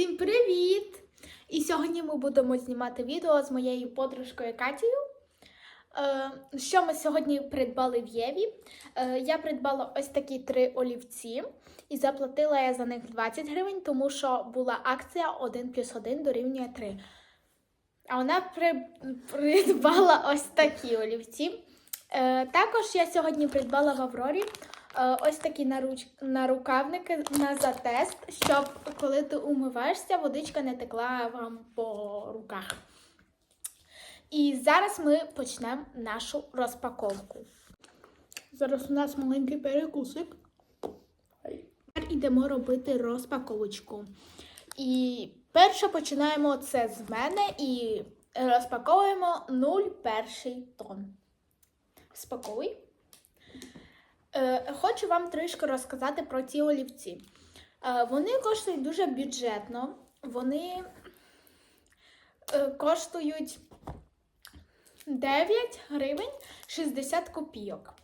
Всім привіт! І сьогодні ми будемо знімати відео з моєю подружкою Катією. Е, що ми сьогодні придбали в Єві? Е, я придбала ось такі три олівці і заплатила я за них 20 гривень, тому що була акція 1 плюс 1 дорівнює 3. А вона при... придбала ось такі олівці. Е, також я сьогодні придбала в Аврорі ось такі наруч... нарукавники на затест, щоб коли ти умиваєшся, водичка не текла вам по руках. І зараз ми почнемо нашу розпаковку. Зараз у нас маленький перекусик. Тепер йдемо робити розпаковочку. І перше починаємо це з мене і розпаковуємо 0,1 тон. Спакуй. Е, хочу вам трішки розказати про ці олівці. Е, вони коштують дуже бюджетно. Вони е, коштують 9 гривень 60 копійок.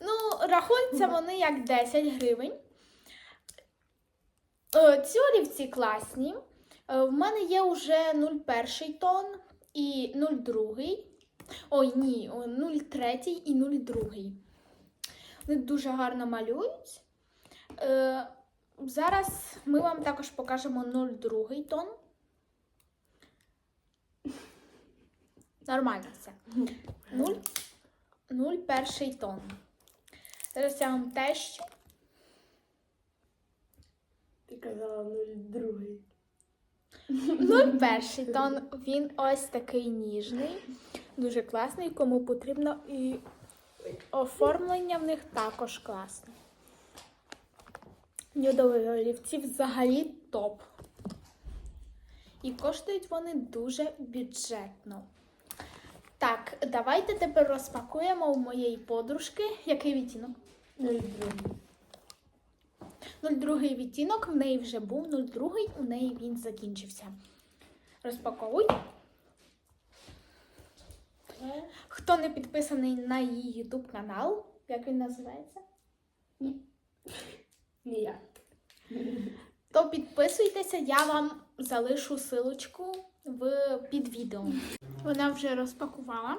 Ну, рахуються вони як 10 гривень. Ці олівці класні. В мене є вже 0,1 тон і 0,2. Ой, ні, 0,3 і 0,2. Вони дуже гарно малюють. Е, зараз ми вам також покажемо 0,2 тон. Нормально все. 0, 0,1 тон. Зараз я вам теж. Ти казала 02. 0,1 тон. Він ось такий ніжний, дуже класний, кому потрібно. І оформлення в них також класне. Нюдові олівці взагалі топ. І коштують вони дуже бюджетно. Так, давайте тепер розпакуємо у моєї подружки. Який відтінок? 02. 02 відтінок, в неї вже був 02, у неї він закінчився. Розпаковуй. Хто не підписаний на її YouTube канал, як він називається, Ніяк. то підписуйтеся, я вам залишу силочку в під відео. Вона вже розпакувала.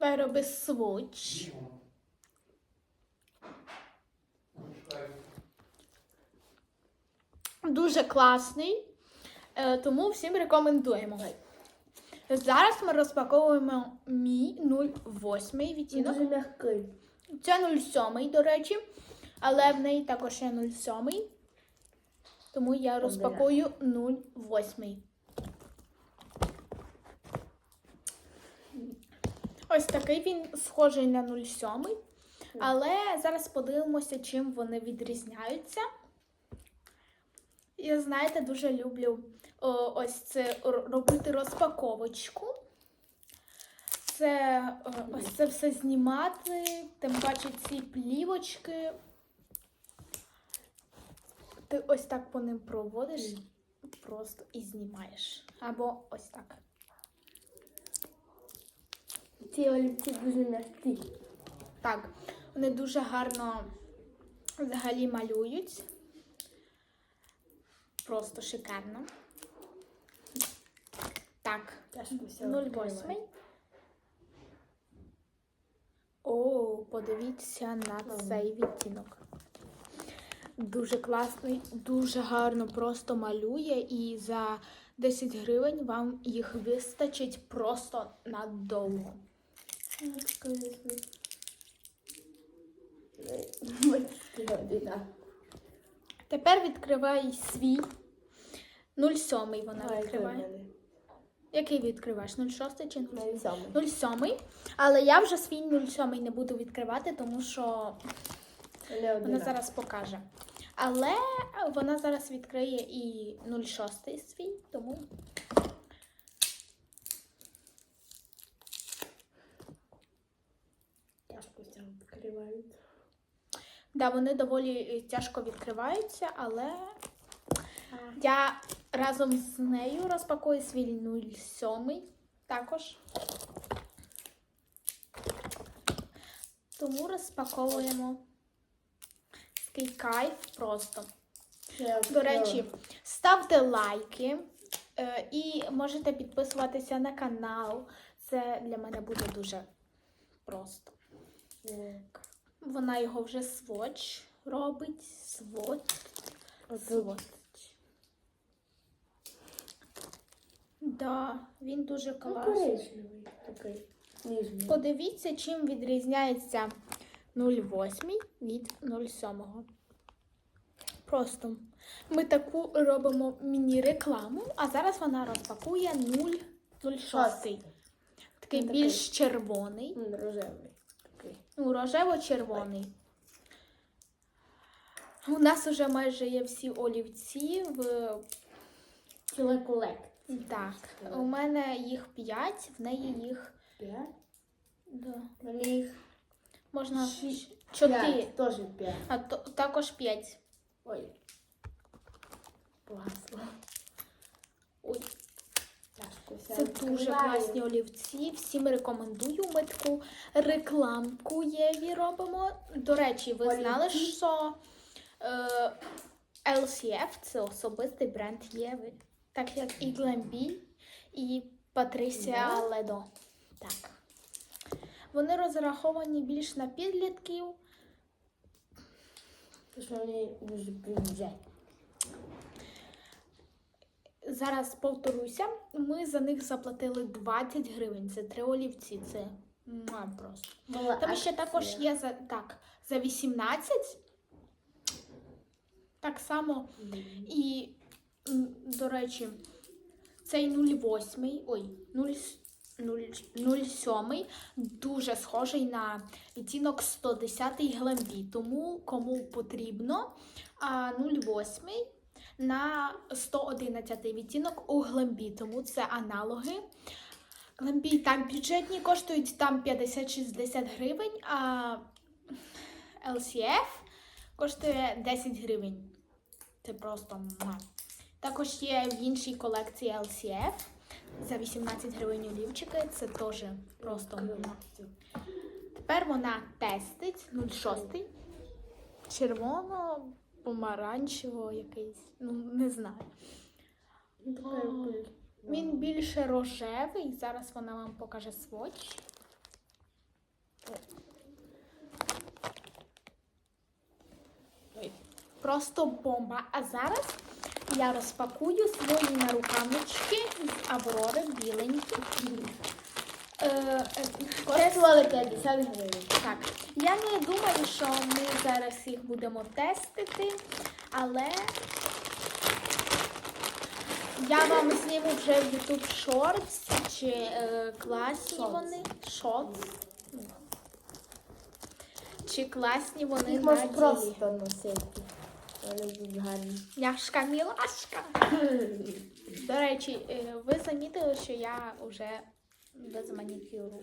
Давай роби своч. Дуже класний, е, тому всім рекомендуємо. Зараз ми розпаковуємо мій 08 Він відтінок. дуже м'який. Це 07, до речі, але в неї також є 07. Тому я розпакую 08. Ось такий він схожий на 07. Але зараз подивимося, чим вони відрізняються. Я, знаєте, дуже люблю о, ось це робити розпаковочку. Це ось це все знімати, тим паче ці плівочки. Ти ось так по ним проводиш просто і знімаєш. Або ось так. Ці олівці дуже м'які. Так, вони дуже гарно взагалі малюють. Просто шикарно. Так, 08. відкривати. О, подивіться на цей відтінок. Дуже класний, дуже гарно просто малює, і за 10 гривень вам їх вистачить просто надовго. Тепер відкривай свій 07 вона відкриває. Який відкриваєш? 06 чи 07? 07. Але я вже свій 07 не буду відкривати, тому що вона зараз покаже. Але вона зараз відкриє і 06 свій, тому Тяжко все відкривають. да, вони доволі е, тяжко відкриваються, але я разом з нею розпакую свій 07 також. Тому розпаковуємо такий кайф просто. До речі, ставте лайки е, і можете підписуватися на канал. Це для мене буде дуже просто. Так. Вона його вже сводч робить. Сводч. Отут. Сводч. Да, він дуже Ну, класний. коричневий такий. Ніжний. Подивіться, чим відрізняється 0,8 від 0,7. Просто ми таку робимо міні-рекламу, а зараз вона розпакує 0,06. Такий Ну, такий. більш червоний, Рожевий. Такий. ну, рожево-червоний. У нас вже майже є всі олівці в Ціла колекція. Так. У мене їх 5, в неї їх П'ять. да. Мені їх можна. 4. Теж п'ять. А то, також 5. Ой. Погасло. Ой, це дуже класні олівці. Всім рекомендую. Ми таку рекламку Єві робимо. До речі, ви знали, що е, LCF це особистий бренд Єви. Так як і Глембіль, і Патрісія Да? Ледо. Так. Вони розраховані більш на підлітків. Зараз повторюся, ми за них заплатили 20 гривень. Це три олівці. Це просто. Була Там ще акція. також є за так, за 18. Так само. І, до речі, цей 08, ой, 07 дуже схожий на відтінок 110 глембі. Тому кому потрібно а 08 на 111 відтінок у глембі, тому це аналоги. Глембі так бюджетні коштують там 50-60 гривень, а LCF коштує 10 гривень. Це просто. Також є в іншій колекції LCF за 18 гривень олівчики. Це теж просто муа. Тепер вона тестить 06. Червоно, помаранчево якийсь. Ну, не знаю. Ну, Він більше рожевий. Зараз вона вам покаже сводч. Просто бомба. А зараз я розпакую свої нарукавнички з Аврори біленькі. Е, е, Коштували 50 гривень. Так, я не думаю, що ми зараз їх будемо тестити, але я вам зніму вже в YouTube Shorts, чи е, класні Shorts. вони. Shorts. Чи класні вони Їх на можна просто носити. Вони будуть гарні. Няшка мілашка. До речі, е, ви замітили, що я вже без манікюру.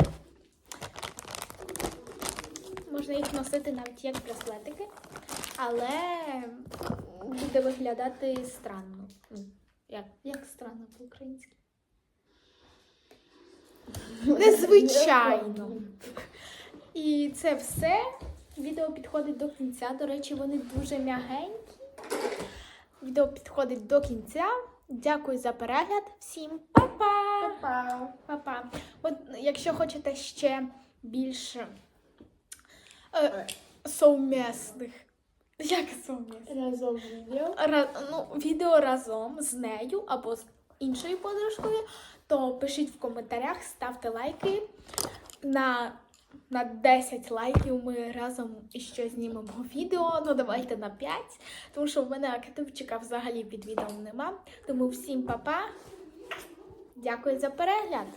Можна їх носити навіть як браслетики, але буде виглядати странно. Ну, Як, як странно по-українськи? Незвичайно. І це все. Відео підходить до кінця. До речі, вони дуже м'ягенькі. Відео підходить до кінця. Дякую за перегляд. Всім па-па! Па-па. Па-па. От якщо хочете ще більше е, совмісних. Як совмісних? Разом відео. Ра, ну, відео разом з нею або з іншою подружкою, то пишіть в коментарях, ставте лайки. На, на 10 лайків ми разом іще знімемо відео. Ну, давайте на 5, тому що в мене активчика взагалі під відео нема. Тому всім па-па. Дякую за перегляд.